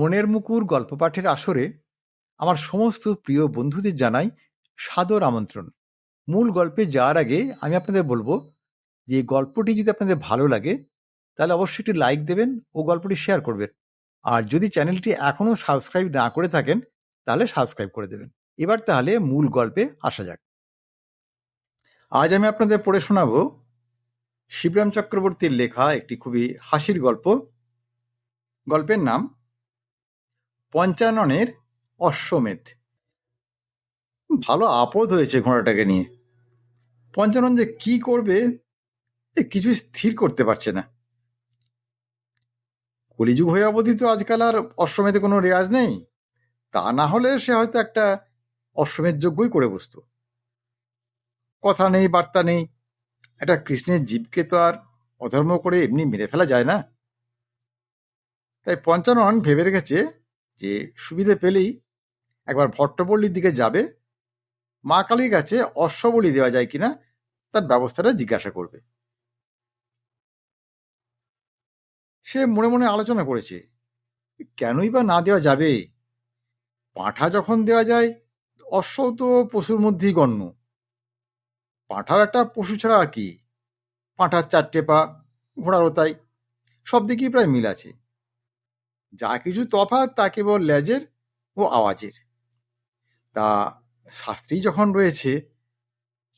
মনের মুকুর গল্প পাঠের আসরে আমার সমস্ত প্রিয় বন্ধুদের জানাই সাদর আমন্ত্রণ। মূল গল্পে যাওয়ার আগে আমি আপনাদের বলব যে গল্পটি যদি আপনাদের ভালো লাগে, তাহলে অবশ্যই একটি লাইক দেবেন ও গল্পটি শেয়ার করবেন। আর যদি চ্যানেলটি এখনও সাবস্ক্রাইব না করে থাকেন, তাহলে সাবস্ক্রাইব করে দেবেন। এবার তাহলে মূল গল্পে আসা যাক। আজ আমি আপনাদের পড়ে শোনাবো শিবরাম চক্রবর্তীর লেখা একটি খুবই হাসির গল্প। গল্পের নাম পঞ্চাননের অশ্বমেধ। ভালো আপদ হয়েছে ঘোড়াটাকে নিয়ে। পঞ্চানন যে কি করবে, এ কিছুই স্থির করতে পারছে না। কলিযুগ হয়ে অবধি তো আজকাল আর অশ্বমেধে কোনো রেয়াজ নেই। তা না হলে সে হয়তো একটা অশ্বমেধ যজ্ঞই করে বসতো। কথা নেই, বার্তা নেই। একটা কৃষ্ণের জীবকে তো আর অধর্ম করে এমনি মেরে ফেলা যায় না। তাই পঞ্চানন ভেবে রেখেছে যে সুবিধে পেলেই একবার ভট্টপল্লীর দিকে যাবে, মা কালীর কাছে অশ্ববলি দেওয়া যায় কিনা তার ব্যবস্থাটা জিজ্ঞাসা করবে। সে মনে মনে আলোচনা করেছে, কেনই বা না দেওয়া যাবে? পাঁঠা যখন দেওয়া যায় অশ্ব তো পশুর মধ্যেই গণ্য। পাঁঠাও একটা পশু ছাড়া আর কি, পাঁঠার চারটে পা ঘোড়ারও তাই, সব দিকেই প্রায় মিল আছে। যা কিছু তফাৎ, তা কেবল লেজের ও আওয়াজের। তা শাস্ত্রী যখন রয়েছে,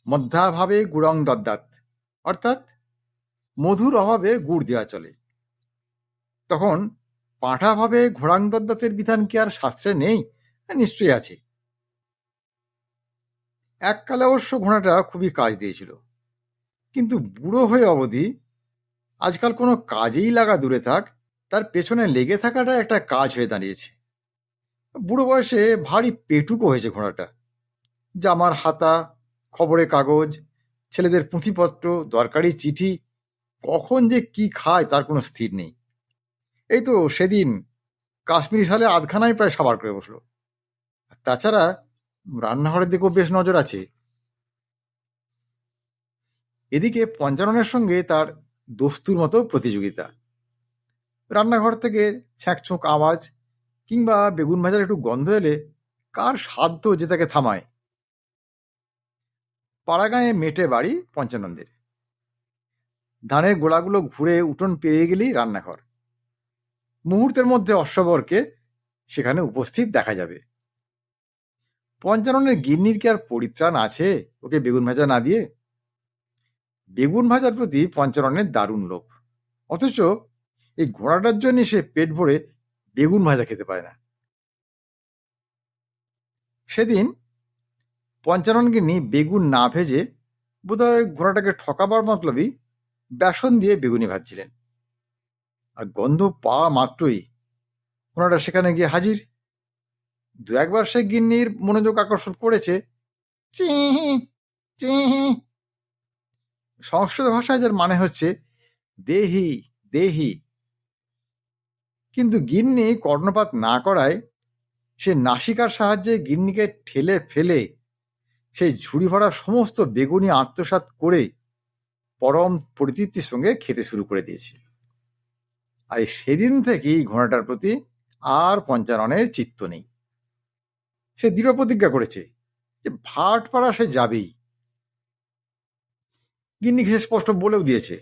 মধ্যাভাবে গুড়ং দদ্দাত, অর্থাৎ মধুর অভাবে গুড় দেওয়া চলে। তখন পাঁঠাভাবে ঘোড়াং দদ্দাতের বিধান কি আর শাস্ত্রে নেই? নিশ্চয়ই আছে। এককালে অবশ্য ঘোড়াটা খুবই কাজ দিয়েছিল। কিন্তু বুড়ো হয়ে অবধি আজকাল কোনো কাজেই লাগা দূরে থাক তার পেছনে লেগে থাকাটা একটা কাজ হয়ে দাঁড়িয়েছে। বুড়ো বয়সে ভারী পেটুকো হয়েছে ঘোড়াটা। জামার হাতা, খবরের কাগজ, ছেলেদের পুঁথিপত্র, দরকারি চিঠি, কখন যে কি খায় তার কোনো স্থির নেই। এই তো সেদিন কাশ্মীরি সালে আধখানায় প্রায় সাবার করে বসল। তাছাড়া রান্নাঘরের দিকেও বেশ নজর আছে। এদিকে পঞ্চাননের সঙ্গে তার দস্তুর মতো প্রতিযোগিতা। রান্নাঘর থেকে ছ্যাঁকছোঁক আওয়াজ কিংবা বেগুন ভাজার একটু গন্ধ এলে কার সাধ্য যে তাকে থামায়? পাড়াগাঁয়ে মেটে বাড়ি পঞ্চানন্দের। ধানের গোলাগুলো ঘুরে উঠোন পেয়ে গেলেই রান্নাঘর। মুহূর্তের মধ্যে অশ্ববরকে সেখানে উপস্থিত দেখা যাবে। পঞ্চাননের গিন্নির কি আর পরিত্রাণ আছে ওকে বেগুন ভাজা না দিয়ে? বেগুন ভাজার প্রতি পঞ্চাননের দারুণ লোভ। অথচ এই ঘোড়াটার জন্য সে পেট ভরে বেগুন ভাজা খেতে পায় না। সেদিন পঞ্চাননকে নিয়ে বেগুন না ভেজে বোধহয় ঘোড়াটাকে ঠকাবার মতলবই বেসন দিয়ে বেগুনি ভাজছিলেন। আর গন্ধ পাওয়া মাত্রই ঘোড়াটা সেখানে গিয়ে হাজির। দু একবার সে গিন্নির মনোযোগ আকর্ষণ করেছে। চিহি চিহি। সংস্কৃত ভাষায় যার মানে হচ্ছে দেহি দেহি। কিন্তু গিন্নি কর্ণপাত না করায় সে নাসিকার সাহায্যে গিন্নিকে ঠেলে ফেলে সেই ঝুড়ি ভরা সমস্ত বেগুনি আত্মসাত করে পরম পরিতৃপ্তির সঙ্গে খেতে শুরু করে দিয়েছে আর সেদিন থেকেই ঘোড়াটার প্রতি আর পঞ্চাননের চিত্ত নেই। সে দৃঢ় প্রতিজ্ঞা করেছে যে ভাটপাড়া সে যাবেই। গিন্নি সে স্পষ্ট বলেও দিয়েছে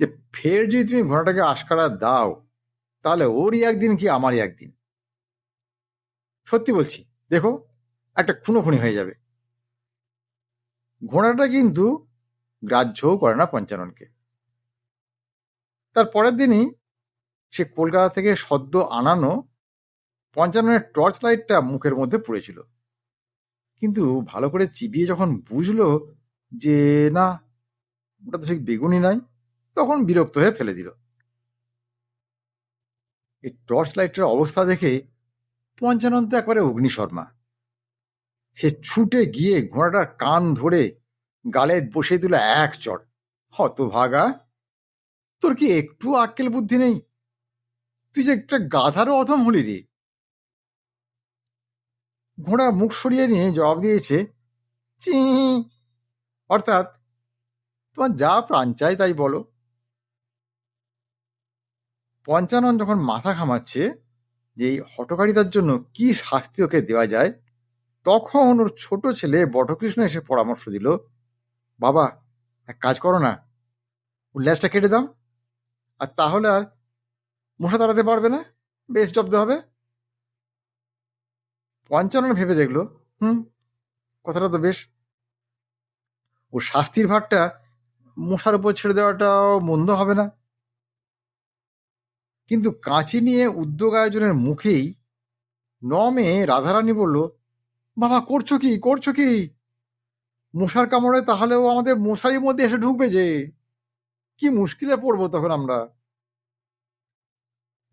যে ফের যদি তুমি ঘোড়াটাকে আশকারা দাও তাহলে ওরই একদিন কি আমারই একদিন? সত্যি বলছি, দেখো, একটা খুনোখুনি হয়ে যাবে। ঘোড়াটা কিন্তু গ্রাহ্যও করে না পঞ্চাননকে। তার পরের দিনই সে কলকাতা থেকে সদ্য আনানো পঞ্চাননের টর্চ লাইটটা মুখের মধ্যে পড়েছিল। কিন্তু ভালো করে চিবিয়ে যখন বুঝলো যে, না, ওটা তো ঠিক বেগুনি নাই, তখন বিরক্ত হয়ে ফেলে দিল। এই টর্চ লাইটের অবস্থা দেখে পঞ্চানন তো একবারে অগ্নিশর্মা। সে ছুটে গিয়ে ঘোড়াটার কান ধরে গালে বসে দিল এক চড় হতভাগা, তোর কি একটু আক্কেল বুদ্ধি নেই? তুই যে একটা গাধারও অথম হলি রে। ঘোড়া মুখ সরিয়ে নিয়ে জবাব দিয়েছে চি অর্থাৎ তোমার যা প্রাণ চাই তাই বলো। পঞ্চানন যখন মাথা ঘামাচ্ছে যে এই হটকারিতার জন্য কি শাস্তি ওকে দেওয়া যায়, তখন ওর ছোট ছেলে বটকৃষ্ণ এসে পরামর্শ দিল, বাবা, এক কাজ করো না ল্যাজটা কেটে দাও, আর তাহলে আর মশা তাড়াতে পারবে না বেশ জব্দ হবে। পঞ্চানন ভেবে দেখল, হুম, কথাটা তো বেশ। ওর শাস্তির ভাগটা মশার উপর ছেড়ে দেওয়াটাও মন্দ হবে না। কিন্তু কাঁচি নিয়ে উদ্যোগ আয়োজনের মুখেই নমে রাধারানী বলল, বাবা, করছ কি? করছ কি? মশার কামড়ে তাহলেও আমাদের মশারির মধ্যে এসে ঢুকবে যে। কি মুশকিলে পড়ব তখন আমরা?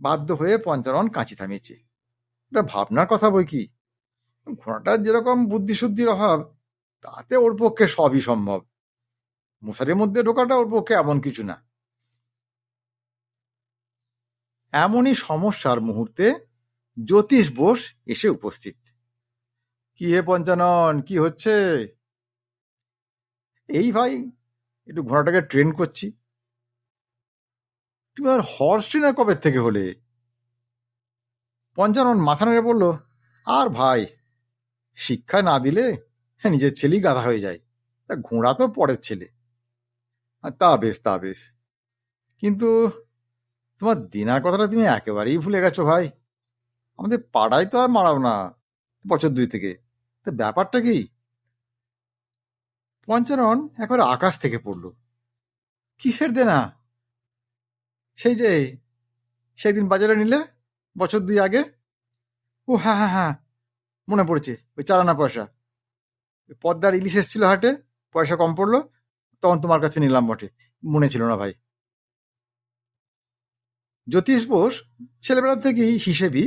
বাধ্য হয়ে পঞ্চানন কাঁচি থামিয়েছে। এটা ভাবনার কথা বই কি? ঘোড়াটার যেরকম বুদ্ধিশুদ্ধির অভাব, তাতে ওর পক্ষে সবই সম্ভব। মশারির মধ্যে ঢোকাটা ওর পক্ষে এমন কিছু না। এমনই সমস্যার মুহূর্তে জ্যোতিষ বোস এসে উপস্থিত। কি হে পঞ্চানন, কি হচ্ছে? এই ভাই, একটু ঘোড়াটাকে ট্রেন করছি। তুমি আর হর্স ট্রেনার কবে থেকে হলে? পঞ্চানন মাথা নেড়ে বলল, আর ভাই, শিক্ষা না দিলে নিজের ছেলেই গাধা হয়ে যায়। তা ঘোড়া তো পরের ছেলে। তা বেশ তা বেশ। কিন্তু তোমার দিনার কথাটা তুমি একেবারেই ভুলে গেছো ভাই। আমাদের পাড়ায় তো আর মারাও না বছর দুই থেকে। তো ব্যাপারটা কি? পঞ্চানন একবার আকাশ থেকে পড়ল। কিসের দেনা? সেই যে সেই দিন বাজারে নিলে বছর দুই আগে? ও হ্যাঁ হ্যাঁ হ্যাঁ মনে পড়েছে, ওই চারানা পয়সা। পদ্মার ইলিশ এসেছিল হাটে, পয়সা কম পড়ল, তখন তোমার কাছে নিলাম বটে, মনে ছিল না ভাই। জ্যোতিষ বোস ছেলেবেলা থেকেই হিসেবই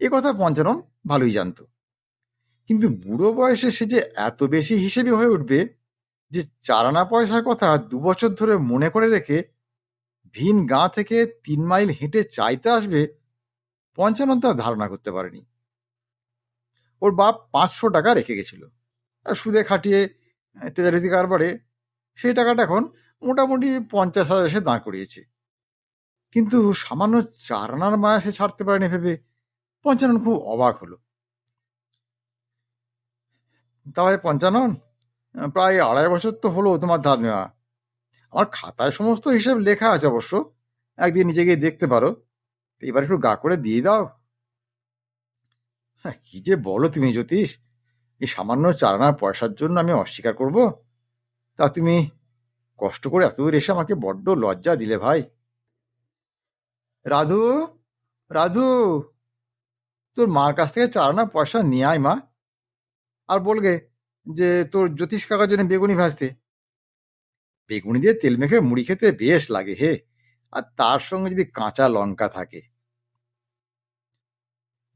এ কথা পঞ্চানন ভালোই জানত। কিন্তু বুড়ো বয়সে সে যে এত বেশি হিসেবি হয়ে উঠবে, যে চারানা পয়সার কথা দু বছর ধরে মনে করে রেখে ভিন গাঁ থেকে তিন মাইল হেঁটে চাইতে আসবে, পঞ্চানন তার ধারণা করতে পারেনি। ওর বাপ পাঁচশো টাকা রেখে গেছিল। আর সুদে খাটিয়ে, তেজারিতি কারবারে সেই টাকাটা এখন মোটামুটি পঞ্চাশ হাজার এসে দাঁড় করিয়েছে। কিন্তু সামান্য চারানার মায়া সে ছাড়তে পারেনি ভেবে পঞ্চানন খুব অবাক হলো। তাহলে পঞ্চানন, প্রায় আড়াই বছর তো হলো তোমার ধার নেওয়া। আমার খাতায় সমস্ত হিসেব লেখা আছে অবশ্য। একদিন নিজে গিয়ে দেখতে পারো। এবার একটু গা করে দিয়ে দাও। হ্যাঁ কি যে বলো তুমি জ্যোতিষ? এই সামান্য চারানা পয়সার জন্য আমি অস্বীকার করব? তা তুমি কষ্ট করে এত দূর এসে আমাকে বড্ড লজ্জা দিলে ভাই। রাধু রাধু, তোর মার কাছ থেকে চারানা পয়সা নিয়ে আয় মা। আর বলগে যে তোর জ্যোতিষ কাকার জন্য বেগুনি ভাজতে। বেগুনি দিয়ে তেল মেখে মুড়ি খেতে বেশ লাগে হে। আর তার সঙ্গে যদি কাঁচা লঙ্কা থাকে।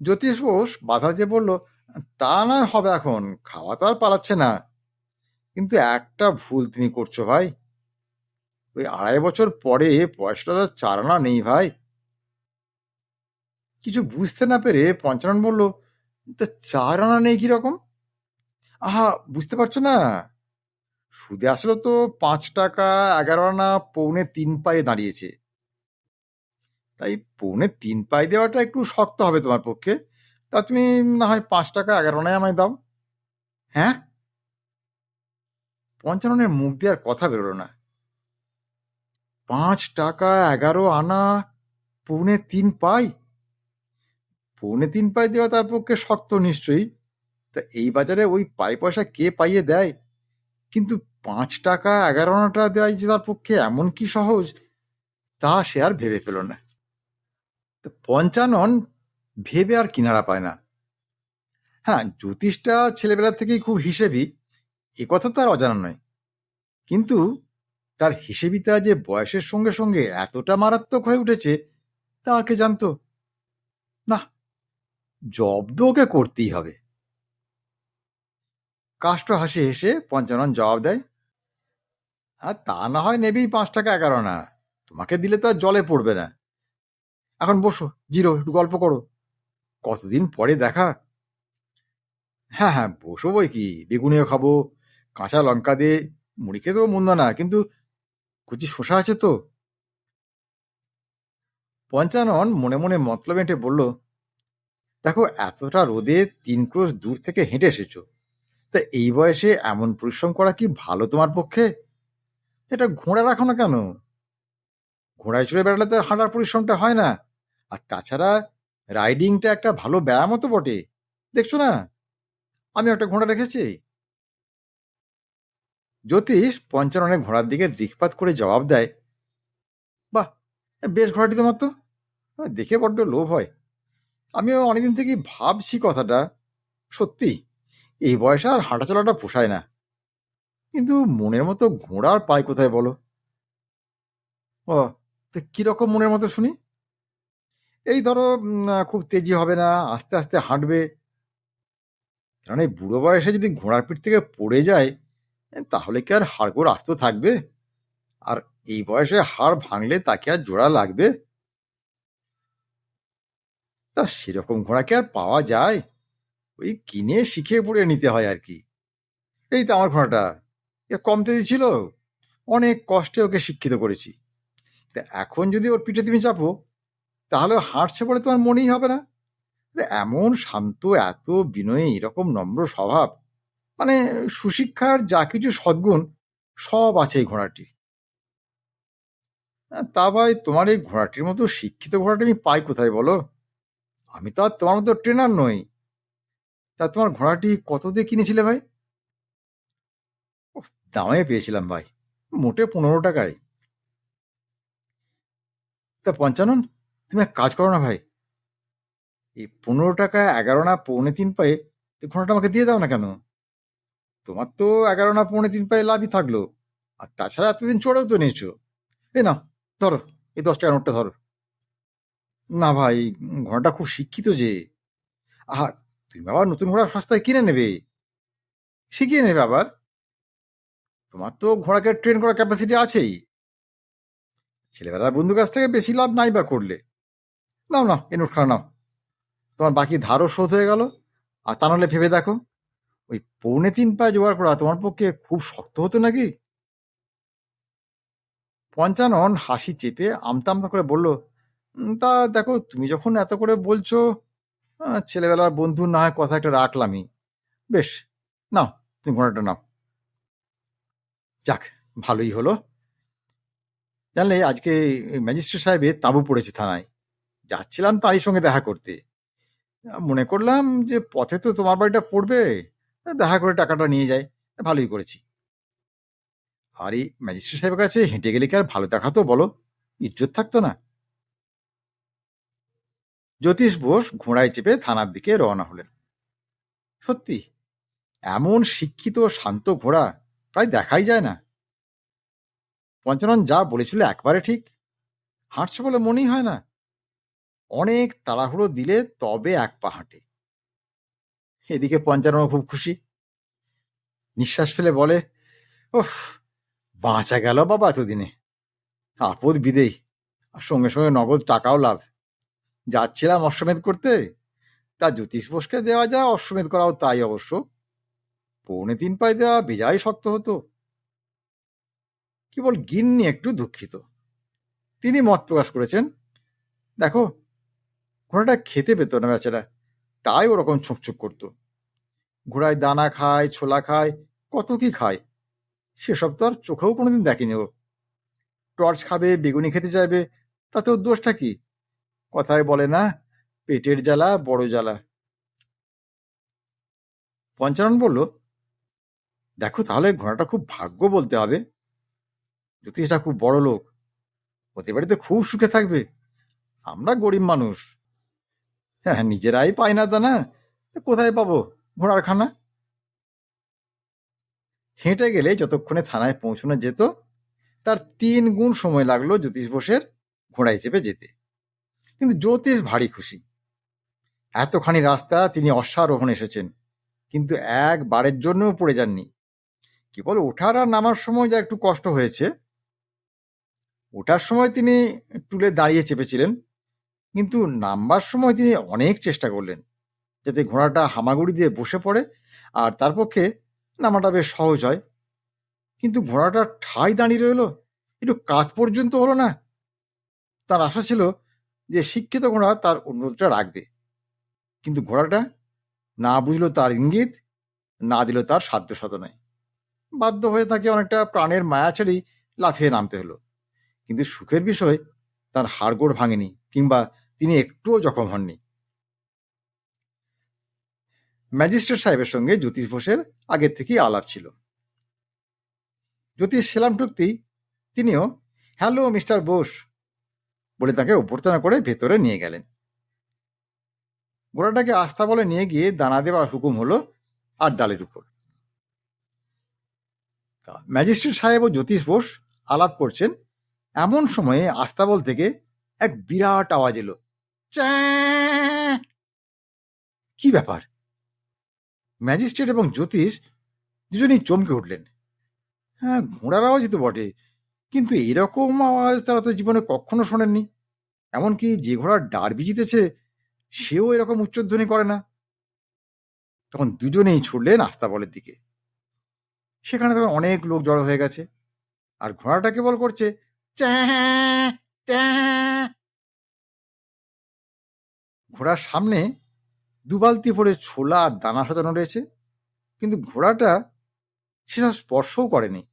জ্যোতিষ বোস বাধা দিয়ে বলল, তা না হবে এখন, খাওয়া তো আর পালাচ্ছে না। কিন্তু একটা ভুল তুমি করছ ভাই। ওই আড়াই বছর পরে পয়সাটা চারানা নেই ভাই। কিছু বুঝতে না পেরে পঞ্চানন বলল, তা চার আনা নেই কীরকম আহা, বুঝতে পারছ না। সুদে আসলে তো পাঁচ টাকা, এগারো আনা, পৌনে তিন পায়ে দাঁড়িয়েছে। তাই পৌনে তিন পায়ে দেওয়াটা একটু শক্ত হবে তোমার পক্ষে। তা তুমি না হয় পাঁচ টাকা, এগারো আনায় আমায় দাও। হ্যাঁ? পঞ্চাননের মুখ দিয়ে আর কথা বেরোলো না। পাঁচ টাকা, এগারো আনা, পৌনে তিন পাই পৌনে তিন পাই দেওয়া তার পক্ষে শক্ত নিশ্চয়ই। তা এই বাজারে ওই পাই পয়সা কে পাইয়ে দেয়? কিন্তু পাঁচ টাকা এগারো আনাটা দেওয়াই যে তার পক্ষে এমন কি সহজ? তা সে আর ভেবে পেল না। পঞ্চানন ভেবে আর কিনারা পায় না। হ্যাঁ জ্যোতিষটা ছেলেবেলা থেকেই খুব হিসেবি, এ কথা তার অজানা নয়। কিন্তু তার হিসেবিতা যে বয়সের সঙ্গে সঙ্গে এতটা মারাত্মক হয়ে উঠেছে, তা আর কে জানতো? না জব্দ ওকে করতেই হবে। কাষ্ট হাসি হেসে পঞ্চানন জবাব দেয়, আর তা না হয় নেবেই পাঁচ টাকা এগারো না তোমাকে দিলে তো আর জলে পড়বে না। এখন বসো, জিরো, একটু গল্প করো। কতদিন পরে দেখা? হ্যাঁ হ্যাঁ বসো বই কি? বেগুনিও খাব, কাঁচা লঙ্কা দিয়ে, মুড়ি খেতেও মন্দ না, কিন্তু কুচি শোষা আছে তো? পঞ্চানন মনে মনে মতলব এঁটে বলল দেখো, এতটা রোদে তিন ক্রোশ দূর থেকে হেঁটে এসেছ। তা এই বয়সে এমন পরিশ্রম করা কি ভালো তোমার পক্ষে? এটা ঘোড়া রাখো না কেন? ঘোড়ায় চড়ে বেড়ালে তো হাঁটার পরিশ্রমটা হয় না। আর তাছাড়া রাইডিংটা একটা ভালো ব্যায়ামও তো বটে। দেখছ না? আমি একটা ঘোড়া রেখেছি। জ্যোতিষ পঞ্চাননের ঘোড়ার দিকে দৃকপাত করে জবাব দেয়, বাহ, বেশ ঘোড়াটি তোমার তো। দেখে বড্ড লোভ হয়। আমিও অনেকদিন থেকেই ভাবছি কথাটা, সত্যি, এই বয়সে আর হাঁটা চলাটা পোষায় না। কিন্তু মনের মতো ঘোড়ার পায় কোথায় বলো? ও, তো কীরকম মনের মতো শুনি? এই ধরো খুব তেজি হবে না, আস্তে আস্তে হাঁটবে। কারণ এই বুড়ো বয়সে যদি ঘোড়ার পিঠ থেকে পড়ে যায়, তাহলে কি আর হাড়গোড় আস্ত থাকবে? আর এই বয়সে হাড় ভাঙলে তাকে আর জোড়া লাগবে? তা সেরকম ঘোড়া কি আর পাওয়া যায়? ওই কিনে শিখে পড়ে নিতে হয় আর কি। এই তো আমার ঘোড়াটা। এ কম তেজি ছিল। অনেক কষ্টে ওকে শিক্ষিত করেছি। তা এখন যদি ওর পিঠে তুমি চাপো, তাহলে হাঁটছে বলে তোমার মনেই হবে না। এমন শান্ত, এত বিনয়ী, এরকম নম্র স্বভাব। মানে সুশিক্ষার যা কিছু সদ্গুণ, সব আছে এই ঘোড়াটি। তা ভাই, তোমার এই ঘোড়াটির মতো শিক্ষিত ঘোড়াটি আমি পাই কোথায় বলো? আমি তো আর তোমার মতো ট্রেনার নই। তা তোমার ঘোড়াটি কত দিয়ে কিনেছিলে ভাই? দামে পেয়েছিলাম ভাই, মোটে পনেরো টাকায়। তা পঞ্চানন, তুমি এক কাজ করো না ভাই। এই পনেরো টাকা এগারো না পৌনে তিন পায়ে ঘোড়াটা আমাকে দিয়ে দাও না কেন? তোমার তো এগারো না পৌনে তিন পায়ে লাভই থাকল। আর তাছাড়া এতদিন চড়েও তো নিয়েছো এই না ধরো, এই দশ টাকা নোটটা ধরো। না ভাই, ঘোড়াটা খুব শিক্ষিত যে। আহা, তুমি আবার নতুন ঘোড়া সস্তায় কিনে নেবে। শিখিয়ে নেবে আবার? তোমার তো ঘোড়াকে ট্রেন করার ক্যাপাসিটি আছেই। ছেলেবেলার বন্ধু কাছ থেকে বেশি লাভ নাই বা করলে। নাও না এ নোট খাওয়া নাও। তোমার বাকি ধারও শোধ হয়ে গেল। আর তা নাহলে ভেবে দেখো, ওই পৌনে তিন পায়ে জোগাড় করা তোমার পক্ষে খুব শক্ত হতো নাকি? পঞ্চানন হাসি চেপে আমতা আমতা করে বলল "উম, তা দেখো তুমি যখন এত করে বলছো ছেলেবেলার বন্ধু না হয় কথা একটা রাখলামই। বেশ নাও তুমি ঘোড়াটা নাও। যাক ভালোই হলো। জানলে আজকে ম্যাজিস্ট্রেট সাহেবের তাঁবু পড়েছে থানায়। যাচ্ছিলাম তারই সঙ্গে দেখা করতে। মনে করলাম যে পথে তো তোমার বাড়িটা পড়বে দেখা করে টাকাটা নিয়ে যায় ভালোই করেছি। আর এই ম্যাজিস্ট্রেট সাহেবের কাছে হেঁটে গেলে কি আর ভালো দেখাতো বলো? ইজ্জত থাকতো না। জ্যোতিষ বোস ঘোড়ায় চেপে থানার দিকে রওনা হলেন। সত্যি, এমন শিক্ষিত শান্ত ঘোড়া প্রায় দেখাই যায় না। পঞ্চানন যা বলেছিল একবারে ঠিক, হাঁটছে বলে মনেই হয় না। অনেক তাড়াহুড়ো দিলে তবে এক পা হাঁটে। এদিকে পঞ্চানন খুব খুশি। নিঃশ্বাস ফেলে বলে, ওফ, বাঁচা গেল বাবা এতদিনে। আপদ বিদেই আর সঙ্গে সঙ্গে নগদ টাকাও লাভ। যাচ্ছিলাম অশ্বমেধ করতে। তা জ্যোতিষ বোসকে দেওয়া যায় অশ্বমেধ করাও তাই অবশ্য। পৌনে তিন পায়ে দেওয়া বেজায় শক্ত হতো। কেবল গিন্নি একটু দুঃখিত। তিনি মত প্রকাশ করেছেন, দেখো, ঘোড়াটা খেতে পেত না বেচারা, তাই ওরকম ছুকছুক করতো। ঘোড়ায় দানা খায়, ছোলা খায়, কত কি খায়, সেসব তো আর চোখেও কোনোদিন দেখেনি ও। টর্চ খাবে, বেগুনি খেতে চাইবে তাতে ওর দোষটা কি? কথায় বলে না, পেটের জ্বালা, বড় জ্বালা। পঞ্চানন বলল, দেখো তাহলে ঘোড়াটা খুব ভাগ্য বলতে হবে। জ্যোতিষটা খুব বড় লোক, ওদের বাড়িতে খুব সুখে থাকবে। আমরা গরিব মানুষ। হ্যাঁ নিজেরাই পাই না তা না কোথায় পাবো ঘোড়ার খানা? হেঁটে গেলে যতক্ষণে থানায় পৌঁছানো যেত, তার তিন গুণ সময় লাগল জ্যোতিষ বোসের ঘোড়ায় চেপে যেতে। কিন্তু জ্যোতিষ ভারী খুশি। এতখানি রাস্তা তিনি অশ্বারোহণ এসেছেন, কিন্তু একবারের জন্যও পড়ে যাননি। কেবল ওঠার আর নামার সময় যা একটু কষ্ট হয়েছে। ওঠার সময় তিনি টুলে দাঁড়িয়ে চেপেছিলেন, কিন্তু নামবার সময় তিনি অনেক চেষ্টা করলেন, যাতে ঘোড়াটা হামাগুড়ি দিয়ে বসে পড়ে আর তার পক্ষে নামাটা বেশ সহজ হয়। কিন্তু ঘোড়াটা ঠাই দাঁড়িয়ে রইল, একটু কাত পর্যন্ত হলো না। তার আশা ছিল যে শিক্ষিত ঘোড়া তার অনুরোধটা রাখবে। কিন্তু ঘোড়াটা না বুঝলো তার ইঙ্গিত, না দিল তার সাধ্য সাধনায়। বাধ্য হয়ে তাকে অনেকটা প্রাণের মায়া ছেড়েই লাফিয়ে নামতে হলো। কিন্তু সুখের বিষয়, তার হাড়গোড় ভাঙেনি কিংবা তিনি একটুও জখম হননি। ম্যাজিস্ট্রেট সাহেবের সঙ্গে জ্যোতিষ বোসের আগের থেকেই আলাপ ছিল। জ্যোতিষ সেলাম ঠুকতেই তিনিও, হ্যালো, মিস্টার বোস। বলে তাকে অভ্যর্থনা করে ভেতরে নিয়ে গেলেন। ঘোড়াটাকে আস্থা বলে নিয়ে গিয়ে দানা দেওয়ার হুকুম হলো আর ডালের উপর। ম্যাজিস্ট্রেট সাহেব ও জ্যোতিষ বোস আলাপ করছেন, এমন সময়ে আস্তাবল থেকে এক বিরাট আওয়াজ এলো! কি ব্যাপার? ম্যাজিস্ট্রেট এবং জ্যোতিষ দুজনেই চমকে উঠলেন। হ্যাঁ ঘোড়ার আওয়াজই তো বটে। কিন্তু এরকম আওয়াজ তারা তো জীবনে কখনো শোনেননি। এমনকি যে ঘোড়ার ডারবি জিতেছে, সেও এরকম উচ্চধ্বনি করে না। তখন দুজনেই ছুটলেন আস্তাবলের দিকে। সেখানে তখন অনেক লোক জড়ো হয়ে গেছে। আর ঘোড়াটা কেবল করছে। ঘোড়ার সামনে দুবালতি ভরে ছোলা আর দানা সাজানো রয়েছে। কিন্তু ঘোড়াটা সেসব স্পর্শও করেনি।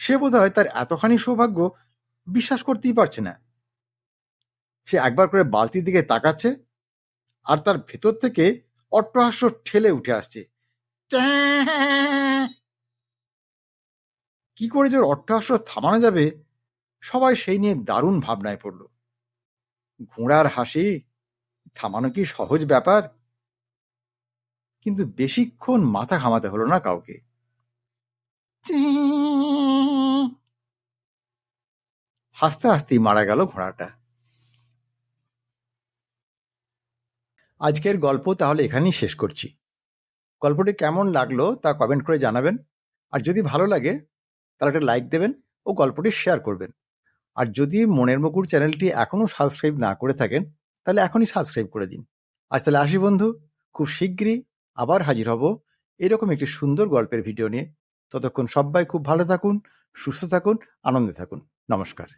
সে বোধ হয় তার এতখানি সৌভাগ্য বিশ্বাস করতেই পারছে না। সে একবার করে বালতির দিকে তাকাচ্ছে আর তার ভেতর থেকে অট্টহাস্য ঠেলে উঠে আসছে। কি করে যে অট্টহাস্য থামানো যাবে, সবাই সেই নিয়ে দারুণ ভাবনায় পড়ল। ঘোড়ার হাসি থামানো কি সহজ ব্যাপার? কিন্তু বেশিক্ষণ মাথা ঘামাতে হলো না কাউকে। হাসতে হাসতেই মারা গেল ঘোড়াটা। আজকের গল্প তাহলে এখানেই শেষ করছি। গল্পটি কেমন লাগল তা কমেন্ট করে জানাবেন। আর যদি ভালো লাগে, তাহলে একটা লাইক দেবেন ও গল্পটি শেয়ার করবেন। আর যদি মনের মুকুর চ্যানেলটি এখনও সাবস্ক্রাইব না করে থাকেন, তাহলে এখনই সাবস্ক্রাইব করে দিন। আজ তাহলে আসি বন্ধু, খুব শীঘ্রই আবার হাজির হব এরকম একটি সুন্দর গল্পের ভিডিও নিয়ে। ততক্ষণ সবাই খুব ভালো থাকুন সুস্থ থাকুন আনন্দে থাকুন। নমস্কার।